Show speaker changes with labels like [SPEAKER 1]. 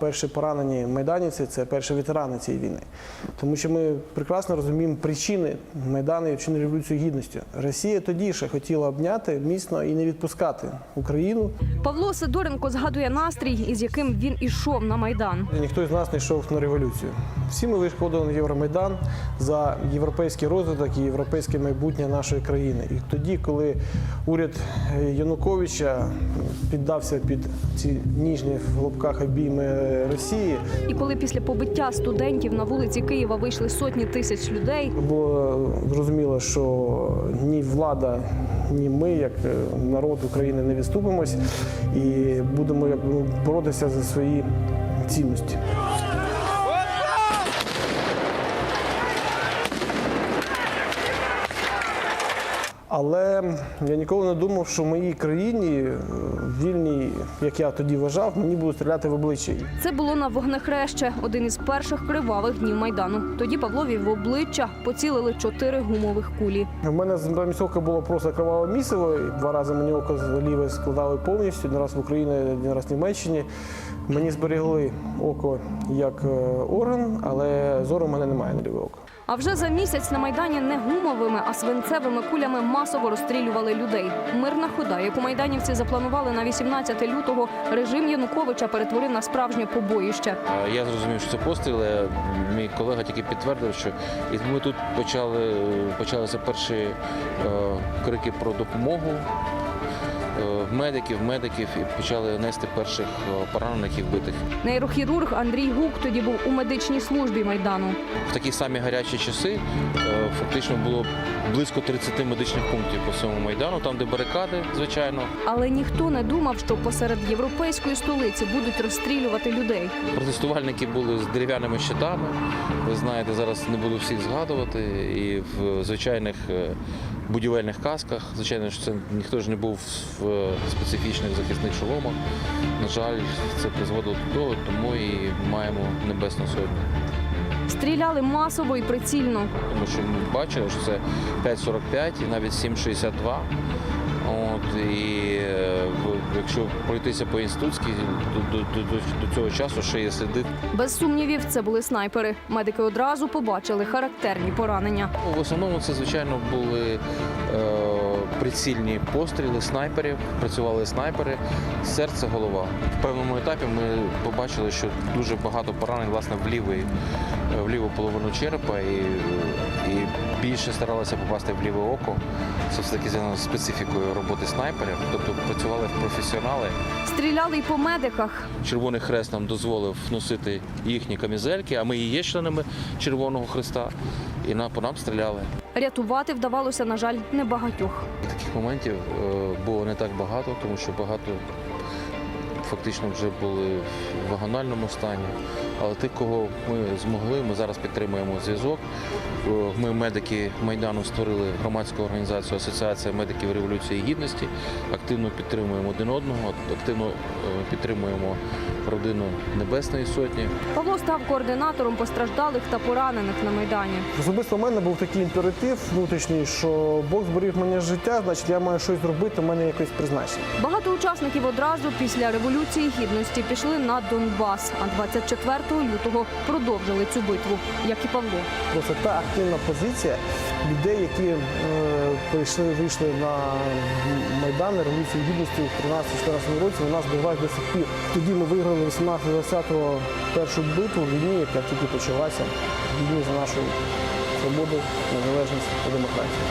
[SPEAKER 1] Перші поранені майданівці це перші ветерани цієї війни, тому що ми прекрасно розуміємо причини Майдану і вчинення революцію гідності. Росія тоді ще хотіла обняти міцно і не відпускати Україну.
[SPEAKER 2] Павло Сидоренко згадує настрій, із яким він ішов на майдан.
[SPEAKER 1] Ніхто з нас не йшов на революцію. Всі ми виходили на Євромайдан за європейський розвиток і європейське майбутнє нашої країни. І тоді, коли уряд Януковича піддався під ці ніжні в лобках обійми Росії,
[SPEAKER 2] І коли після побиття студентів на вулиці Києва вийшли сотні тисяч людей,
[SPEAKER 1] було зрозуміло, що ні влада, ні ми, як е, народ України, не відступимось і будемо як, боротися за свої цінності. Але я ніколи не думав, що в моїй країні, е, вільній, як я тоді вважав, мені будуть стріляти в обличчя.
[SPEAKER 2] це було на вогнехреще, один із перших кривавих днів майдану. Тоді Павлові в обличчя поцілили чотири гумових кулі.
[SPEAKER 1] У мене замість ока було просто криваве місиво. Два рази мені око ліве складали повністю. Один раз в Україні, один раз в Німеччині. Мені зберегли око як е, орган, але зору в мене немає на ліве око.
[SPEAKER 2] А вже за місяць на майдані не гумовими, а свинцевими кулями масово розстрілювали людей. Мирна хода, яку майданівці запланували на 18 лютого, режим Януковича перетворив на справжнє побоїще.
[SPEAKER 3] Я зрозумів, що це постріли. Мій колега тільки підтвердив, що і ми тут почали почалися перші е, крики про допомогу. Медиків, медиків і почали нести перших е, поранених і вбитих.
[SPEAKER 2] Нейрохірург Андрій Гук тоді був у медичній службі майдану.
[SPEAKER 3] В такі самі гарячі часи е, фактично було близько 30 медичних пунктів по всьому майдану, там де барикади, звичайно.
[SPEAKER 2] Але ніхто не думав, що посеред європейської столиці будуть розстрілювати людей.
[SPEAKER 3] Протестувальники були з дерев'яними щитами. Ви знаєте, зараз не буду всіх згадувати. І в звичайних е, будівельних касках. Звичайно, що це ніхто ж не був в специфічних захисних шоломах. На жаль, це призводило до того, тому і маємо небесну сотню.
[SPEAKER 2] Стріляли масово і прицільно.
[SPEAKER 3] Тому що ми бачили, що це 5,45 і навіть 7,62. От, і е, якщо пройтися по інститутській, до, до, до, до цього часу ще є сліди
[SPEAKER 2] Без сумнівів, це були снайпери. Медики одразу побачили характерні поранення.
[SPEAKER 3] В основному це, звичайно, були е, прицільні постріли снайперів, працювали снайпери, серце, голова. В певному етапі ми побачили, що дуже багато поранень власне в лівий, в ліву половину черепа і більше старалися попасти в ліве око. Це все таки зв'язано з специфікою роботи снайперів, тобто працювали професіонали.
[SPEAKER 2] Стріляли й по медиках.
[SPEAKER 3] Червоний хрест нам дозволив носити їхні камізельки, а ми і є членами Червоного Хреста, і на, по нам стріляли.
[SPEAKER 2] Рятувати вдавалося, на жаль, небагатьох.
[SPEAKER 3] Таких моментів е, було не так багато, тому що багато фактично вже були в вагональному стані. Але тих, кого ми змогли, ми зараз підтримуємо зв'язок. Е, Ми, медики Майдану, створили громадську організацію Асоціація медиків Революції Гідності. Активно підтримуємо один одного, активно е, підтримуємо родину Небесної Сотні.
[SPEAKER 2] Павло став координатором постраждалих та поранених на майдані.
[SPEAKER 1] Особисто в мене був такий імператив внутрішній, що Бог зберіг мене життя, значить я маю щось зробити, в мене якесь призначення.
[SPEAKER 2] Багато учасників одразу після революції гідності пішли на Донбас, а 24 лютого продовжили цю битву, як і Павло.
[SPEAKER 1] Просто та активна позиція людей, які е, прийшли, вийшли на Майдан Революції Гідності в 13-14 році, вона зберігалась до сих пір. Тоді ми виграли 18-20 першу битву в війні, яка тільки почалася. Війні за нашу свободу, незалежність та демократію.